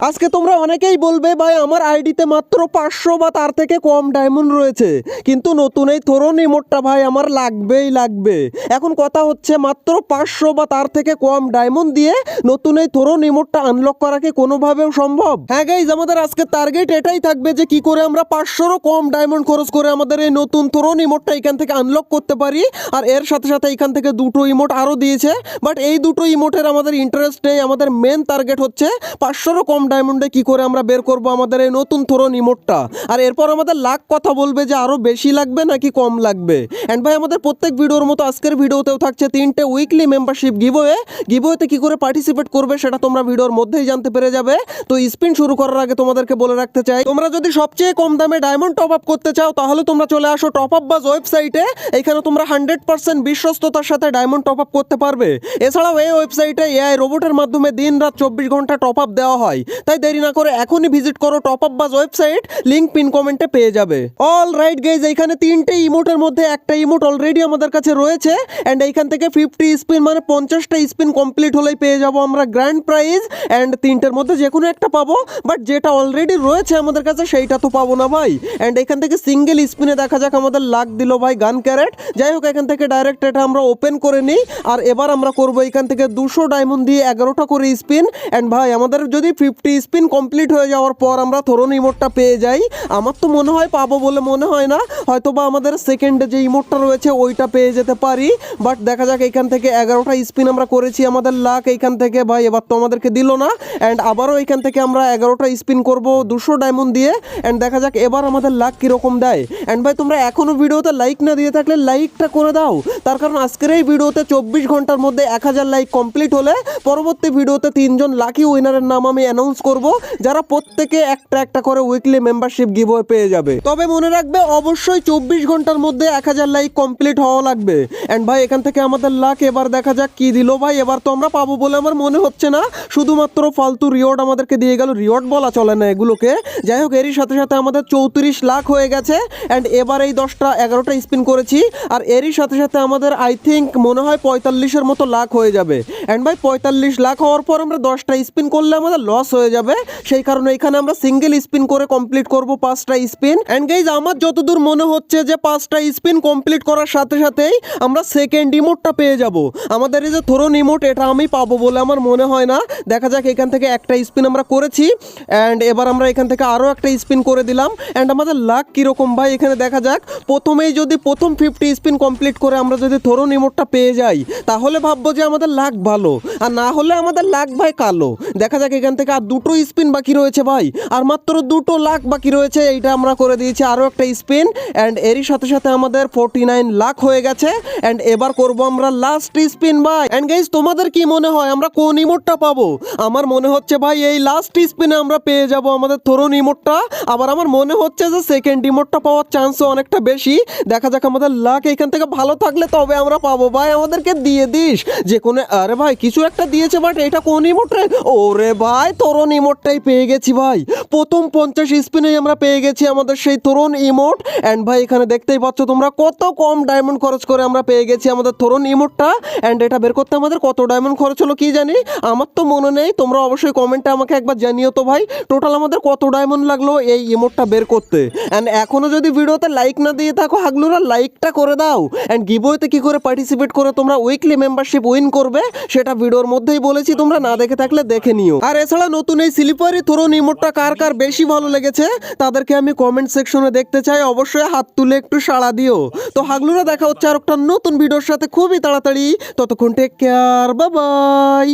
আজকে তোমরা অনেকেই বলবে, ভাই, আমার আইডিতে মাত্র পাঁচশো বা তার থেকে কম ডায়মন্ড রয়েছে। কিন্তু নতুন এই থরন ইমোটটা, ভাই, আমার লাগবেই লাগবে। এখন কথা হচ্ছে, মাত্র পাঁচশো বা তার থেকে কম ডায়মন্ড দিয়ে নতুন এই থরন ইমোটটা আনলক করা কি কোনোভাবেও সম্ভব? হ্যাঁ গাইজ আমাদের আজকে টার্গেট এটাই থাকবে যে কি করে আমরা পাঁচশোরও কম ডায়মন্ড খরচ করে আমাদের এই নতুন থরন ইমোটটা এখান থেকে আনলক করতে পারি। আর এর সাথে সাথে এখান থেকে দুটো ইমোট আরও দিয়েছে। বাট এই দুটো ইমোটের আমাদের ইন্টারেস্ট নেই আমাদের মেন টার্গেট হচ্ছে পাঁচশোরও কম ডায়মন্ডে কি করে আমরা বের করব আমাদের এই নতুন থরন ইমোটটা আর এরপর আমাদের লাখ কথা বলবে যে আরও বেশি লাগবে নাকি কম লাগবে? অ্যান্ড ভাই, আমাদের প্রত্যেক ভিডিওর মতো আজকের ভিডিওতেও থাকছে তিনটে উইকলি মেম্বারশিপ গিভওয়ে গিভওয়েতে কি করে পার্টিসিপেট করবে সেটা তোমরা ভিডিওর মধ্যেই জানতে পেরে যাবে। তো স্পিন শুরু করার আগে তোমাদেরকে বলে রাখতে চাই, তোমরা যদি সবচেয়ে কম দামে ডায়মন্ড টপ আপ করতে চাও, তাহলে তোমরা চলে আসো টপ আপ বাজ ওয়েবসাইটে এখানে তোমরা হান্ড্রেড পার্সেন্ট বিশ্বস্ততার সাথে ডায়মন্ড টপ আপ করতে পারবে। এছাড়াও এই ওয়েবসাইটে এআই রোবটের মাধ্যমে দিন রাত চব্বিশ ঘণ্টা টপ আপ দেওয়া হয়। তাই দেরি না করে এখনই ভিজিট করো top up bus website link pin কমেন্টে পেয়ে যাবে। অল রাইট গাইজ এইখানে তিনটে ইমোটের মধ্যে একটা ইমোট অলরেডি আমাদের কাছে রয়েছে অ্যান্ড এইখান থেকে ফিফটি স্পিন মানে পঞ্চাশটা স্পিন কমপ্লিট হলেই পেয়ে যাব আমরা গ্র্যান্ড প্রাইজ অ্যান্ড তিনটের মধ্যে যে কোনো একটা পাবো বাট যেটা অলরেডি রয়েছে আমাদের কাছে সেইটা তো পাবো না ভাই। অ্যান্ড এখান থেকে সিঙ্গেল স্পিনে দেখা যাক আমাদের লাখ দিল ভাই গান ক্যারেট। যাই হোক, এখান থেকে ডাইরেক্ট এটা আমরা ওপেন করে নিই, আর এবার আমরা করব এখান থেকে দুশো ডায়মন্ড দিয়ে এগারোটা করে স্পিন অ্যান্ড ভাই আমাদের যদি ফিফটি স্পিন কমপ্লিট হয়ে যাওয়ার পর আমরা থরন রিমোটটা পেয়ে যাই। আমার তো মনে হয় পাবো বলে মনে হয় না। হয়তো বা আমাদের সেকেন্ডে যে ইমোটটা রয়েছে, ওইটা পেয়ে যেতে পারি। বাট দেখা যাক, এখান থেকে এগারোটা স্পিন আমরা করেছি, আমাদের লাক এইখান থেকে। ভাই, এবার তো আমাদেরকে দিল না। অ্যান্ড আবারও এখান থেকে আমরা এগারোটা স্পিন করব দুশো ডায়মন্ড দিয়ে। অ্যান্ড দেখা যাক, এবার আমাদের লাখ কীরকম দেয়। অ্যান্ড ভাই, তোমরা এখনও ভিডিওতে লাইক না দিয়ে থাকলে লাইকটা করে দাও। তার কারণ আজকের এই ভিডিওতে চব্বিশ ঘণ্টার মধ্যে এক হাজার লাইক কমপ্লিট হলে পরবর্তী ভিডিওতে তিনজন লাকি উইনারের নাম আমি অ্যানাউন্স করব, যারা প্রত্যেকে একটা একটা করে উইকলি মেম্বারশিপ গিভ পেয়ে যাবে। তবে মনে রাখবে, অবশ্যই চব্বিশ ঘণ্টার মধ্যে এক হাজার লাইক কমপ্লিট হওয়া লাগবে। অ্যান্ড ভাই, এখান থেকে আমাদের লাখ এবার দেখা যাক কি দিল ভাই। এবার তো আমরা পাবো বলে আমার মনে হচ্ছে না। শুধুমাত্র ফালতু রিওয়ার্ড আমাদেরকে দিয়ে গেল। রিওয়ার্ড বলা চলে না এগুলোকে। যাই হোক, এরই সাথে সাথে আমাদের চৌত্রিশ লাখ হয়ে গেছে। অ্যান্ড এবার এই দশটা এগারোটা স্পিন করেছি। আর এরই সাথে সাথে আমাদের আই থিঙ্ক মনে হয় পঁয়তাল্লিশের মতো লাখ হয়ে যাবে। অ্যান্ড ভাই, পঁয়তাল্লিশ লাখ হওয়ার পর আমরা দশটা স্পিন করলে আমাদের লস হয়ে যাবে। সেই কারণে এখানে আমরা সিঙ্গেল স্পিন করে কমপ্লিট করব পাঁচটা স্পিন অ্যান্ড গাইজ আমার যতদূর মনে হচ্ছে যে পাঁচটা স্পিন কমপ্লিট করার সাথে সাথেই আমরা সেকেন্ড ইমোটটা পেয়ে যাব। আমাদের এই যে থরন ইমোট এটা আমি পাবো বলে আমার মনে হয় না। দেখা যাক, এখান থেকে একটা স্পিন আমরা করেছি। অ্যান্ড এবার আমরা এখান থেকে আরও একটা স্পিন করে দিলাম। অ্যান্ড আমাদের লাক কীরকম ভাই? এখানে দেখা যাক। প্রথমেই যদি প্রথম ফিফটি স্পিন কমপ্লিট করে আমরা যদি থরন ইমোটটা পেয়ে যাই, তাহলে ভাববো যে আমাদের লাক ভালো। আর না হলে আমাদের লাক ভাই কালো। দেখা যাক, এখান থেকে আর দুটো স্পিন বাকি রয়েছে ভাই। আর মাত্র দুটো লাখ বাকি রয়েছে, এইটা আমরা করে দিয়েছি আরও একটা স্পিন অ্যান্ড এরই সাথে সাথে আমাদের ফোরটি নাইন লাখ হয়ে গেছে। অ্যান্ড এবার করব আমরা লাস্ট স্পিন ভাই। অ্যান্ড গাইজ তোমাদের কি মনে হয়? আমরা কোন ইমোটটা পাবো? আমার মনে হচ্ছে ভাই, এই লাস্ট স্পিনে আমরা পেয়ে যাব আমাদের থরন ইমোটটা আবার আমার মনে হচ্ছে যে সেকেন্ড ইমোটটা পাওয়ার চান্সও অনেকটা বেশি। দেখা যাক আমাদের লাখ এখান থেকে ভালো থাকলে তবে আমরা পাবো। ভাই, আমাদেরকে দিয়ে দিস। যে কোনো, আরে ভাই, কিছু একটা দিয়েছে বাট এটা কোন ইমোট ওরে ভাই, তরুণ ইমোটটাই পেয়ে গেছি ভাই। প্রথম পঞ্চাশ স্পিনেই আমরা পেয়ে গেছি আমাদের সেই তরুণ ইমোট অ্যান্ড ভাই, এখানে দেখতেই পাচ্ছ তোমরা কত কম ডায়মন্ড খরচ করে আমরা পেয়ে গেছি আমাদের তরুণ ইমোটটা। অ্যান্ড এটা বের করতে আমাদের কত ডায়মন্ড খরচ হলো কি জানি? আমার তো মনে নেই, তোমরা অবশ্যই কমেন্টে আমাকে একবার জানিও তো ভাই। টোটাল আমাদের কত ডায়মন্ড লাগল এই ইমোটটা বের করতে? অ্যান্ড এখনও যদি ভিডিওতে লাইক না দিয়ে থাকো, হাগলুরা লাইকটা করে দাও। অ্যান্ড গিবোতে কি করে পার্টিসিপেট করে তোমরা উইকলি মেম্বারশিপ উইন করবে, সেটা ভিডিওর মধ্যেই বলেছি তোমরা না দেখে থাকলে দেখে নিও। আর এছাড়া নতুন এই স্লিপারি থ্রোন ইমোটটা কার কার বেশি ভালো লেগেছে, তাদেরকে আমি কমেন্ট সেকশনে দেখতে চাই। অবশ্যই হাত তুলে একটু সাড়া দিও। তো হাগলুরা দেখা হচ্ছে আর একটা নতুন ভিডিওর সাথে। খুবই তাড়াতাড়ি। ততক্ষণ টেক কেয়ার বাবাই